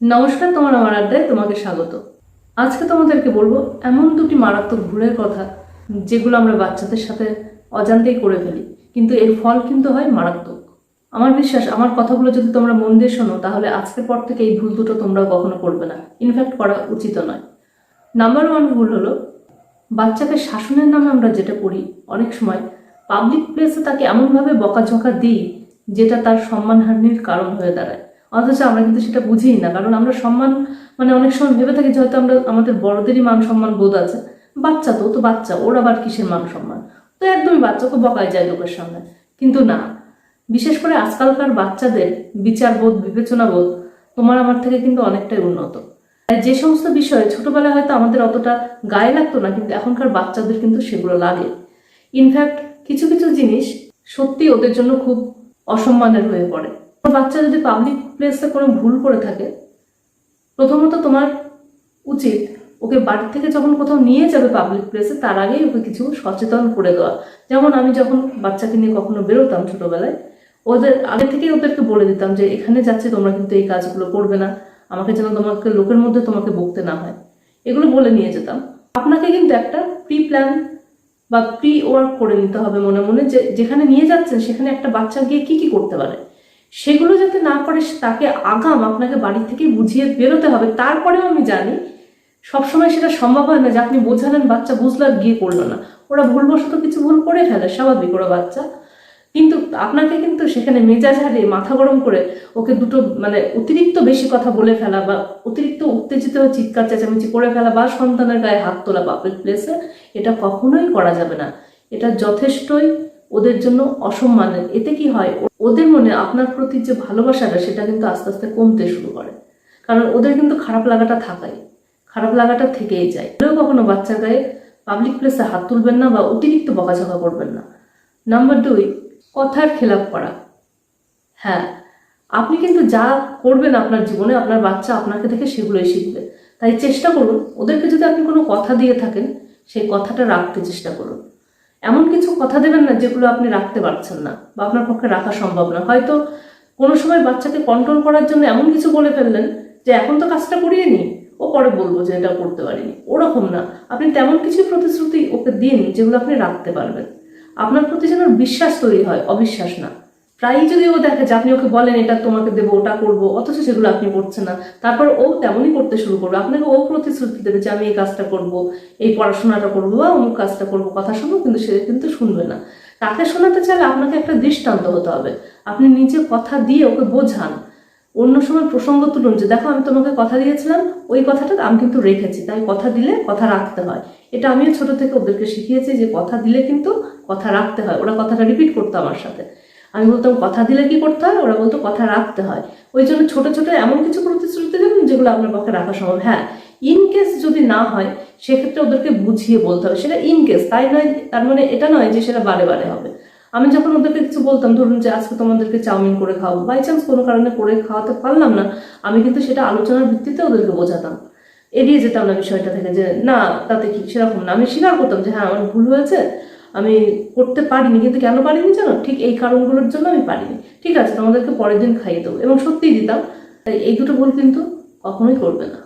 নমস্কার, তোমার আমার আড্ডায় তোমাকে স্বাগত। আজকে তোমাদেরকে বলব, এমন দুটি মারাত্মক ভুলের কথা যেগুলো আমরা বাচ্চাদের সাথে অজান্তেই করে ফেলি, কিন্তু এর ফল কিন্তু হয় মারাত্মক। আমার বিশ্বাস, আমার কথাগুলো যদি তোমরা মন দিয়ে শোনো, তাহলে আজকের পর থেকে এই ভুল দুটো তোমরা কখনো করবে না। ইনফ্যাক্ট করা উচিত নয়। নাম্বার ওয়ান ভুল হলো, বাচ্চাকে শাসনের নামে আমরা যেটা করি অনেক সময় পাবলিক প্লেসে তাকে এমনভাবে বকাঝকা দিই, যেটা তার সম্মানহানির কারণ হয়ে দাঁড়ায়। অথচ আমরা কিন্তু সেটা বুঝিই না। কারণ আমরা সম্মান মানে অনেক সময় ভেবে থাকি যে হয়তো আমরা আমাদের বড়দেরই মান সম্মান বোধ আছে। বাচ্চা তো তো বাচ্চা, ওর আবার কিসের মান সম্মান? তো একদমই বাচ্চাকে বকায় যায় লোকের সামনে। কিন্তু না। বিশেষ করে আজকালকার বাচ্চাদের বিচারবোধ, বিবেচনাবোধ তোমার আমার থেকে কিন্তু অনেকটাই উন্নত। আর যে সমস্ত বিষয়ে ছোটবেলায় হয়তো আমাদের অতটা গায়ে লাগতো না, কিন্তু এখনকার বাচ্চাদের কিন্তু সেগুলো লাগে। ইনফ্যাক্ট কিছু কিছু জিনিস সত্যি ওদের জন্য খুব অসম্মানের হয়ে পড়ে। বাচ্চা যদি পাবলিক প্লেসে কোনো ভুল করে থাকে, প্রথমত তোমার উচিত ওকে বাড়ি থেকে যখন কোথাও নিয়ে যাবে পাবলিক প্লেসে তার আগেই ওকে কিছু সচেতন করে দেওয়া। যেমন আমি যখন বাচ্চাকে নিয়ে কখনো বেরোতাম ছোটবেলায়, ওদের আগে থেকেই ওদেরকে বলে দিতাম যে, এখানে যাচ্ছে, তোমরা কিন্তু এই কাজগুলো করবে না। আমাকে যেন তোমাকে, লোকের মধ্যে তোমাকে বকতে না হয়। এগুলো বলে নিয়ে যেতাম। আপনাকে কিন্তু একটা প্রি প্ল্যান বা প্রি ওয়ার্ক করে নিতে হবে মনে মনে যে, যেখানে নিয়ে যাচ্ছেন, সেখানে একটা বাচ্চা গিয়ে কি কি করতে পারে? সেগুলো যাতে না করে তাকে আগাম আপনাকে বাড়ি থেকে বুঝিয়ে বেরোতে হবে। তারপরেও আমি জানি, সবসময় সেটা সম্ভব হয় না যে আপনি বোঝালেন বাচ্চা বুঝলো আর গিয়ে করল না। ওরা ভুলবশত কিছু ভুল করে ফেলে, স্বাভাবিক ওরা বাচ্চা। কিন্তু আপনাকে কিন্তু সেখানে মেজাজ হারিয়ে মাথা গরম করে ওকে দুটো মানে অতিরিক্ত বেশি কথা বলে ফেলা বা অতিরিক্ত উত্তেজিত চিৎকার, চেঁচামেচি করে ফেলা বা সন্তানের গায়ে হাত তোলা পাবলিক প্লেসে এটা কখনোই করা যাবে না। এটা যথেষ্টই ওদের জন্য অসম্মানের। এতে কি হয়? ওদের মনে আপনার প্রতি যে ভালোবাসাটা, সেটা কিন্তু আস্তে আস্তে কমতে শুরু করে। কারণ ওদের কিন্তু খারাপ লাগাটা থাকাই। খারাপ লাগাটা থেকেই যায়। কেউ কখনো বাচ্চার গায়ে পাবলিক প্লেসে হাত তুলবেন না বা অতিরিক্ত বকাঝকা করবেন না। নাম্বার দুই, কথার খেলাপ করা। হ্যাঁ আপনি কিন্তু যা করবেন আপনার জীবনে, আপনার বাচ্চা আপনাকে দেখে সেগুলোই শিখবে। তাই চেষ্টা করুন, ওদেরকে যদি আপনি কোনো কথা দিয়ে থাকেন, সেই কথাটা রাখতে চেষ্টা করুন। এমন কিছু কথা দেবেন না যেগুলো আপনি রাখতে পারছেন না বা আপনার পক্ষে রাখা সম্ভব না। হয়তো কোনো সময় বাচ্চাকে কন্ট্রোল করার জন্য এমন কিছু বলে ফেললেন যে, এখন তো কাজটা করিয়ে নি, ও পরে বলব যে এটা করতে পারিনি। ওরকম না। আপনি তেমন কিছু প্রতিশ্রুতি ওকে দিন যেগুলো আপনি রাখতে পারবেন। আপনার প্রতি যেন বিশ্বাস তৈরি হয়, অবিশ্বাস না। প্রায়ই যদি ও দেখে যে আপনি ওকে বলেন, এটা তোমাকে দেবো, ওটা করব, অথচ সেগুলো আপনি করছেন না। তারপর ও তেমনই করতে শুরু করবে। আপনাকে ও প্রতিশ্রুতি দেবে যে, আমি এই কাজটা করব, এই পড়াশোনাটা করব, বা অমুক কাজটা করব। কথা শুনব কিন্তু সে কিন্তু শুনবে না। তাকে শোনাতে চাইলে আপনাকে একটা দৃষ্টান্ত হতে হবে। আপনি নিজে কথা দিয়ে ওকে বোঝান। অন্য সময় প্রসঙ্গ তুলুন যে, দেখো, আমি তোমাকে কথা দিয়েছিলাম, ওই কথাটা আমি কিন্তু রেখেছি। তাই কথা দিলে কথা রাখতে হয়। এটা আমিও ছোট থেকে ওদেরকে শিখিয়েছি যে, কথা দিলে কিন্তু কথা রাখতে হয়। ওরা কথাটা রিপিট করতো আমার সাথে। আমি বলতাম, কথা দিলে কি করতে হয়? ওরা বলতো, কথা রাখতে হয়। ওই জন্য ছোট ছোট এমন কিছু প্রতিশ্রুতি দেবেন যেগুলো আপনার পক্ষে রাখা সম্ভব। হ্যাঁ ইন কেস যদি না হয়, সেক্ষেত্রে ওদেরকে বুঝিয়ে বলতে হবে। সেটা ইন কেস তাই নয়, তার মানে এটা নয় যে সেটা বারে বারে হবে। আমি যখন ওদেরকে কিছু বলতাম, ধরুন যে আজকে তোমাদেরকে চাউমিন করে খাওয়াবো। বাই চান্স কোনো কারণে করে খাওয়াতে পারলাম না। আমি কিন্তু সেটা আলোচনার ভিত্তিতে ওদেরকে বোঝাতাম। এড়িয়ে যেতাম না বিষয়টা থেকে যে, না, তাতে কি? সেরকম না। আমি স্বীকার করতাম যে হ্যাঁ আমার ভুল হয়েছে। আমি করতে পারিনি, কিন্তু কেন পারিনি জানো? ঠিক এই কারণগুলোর জন্য আমি পারিনি। ঠিক আছে, তোমাদেরকে পরের দিন খাইয়ে দেবো। এবং সত্যিই দিতাম তাই এই দুটো ভুল কিন্তু কখনোই করবে না।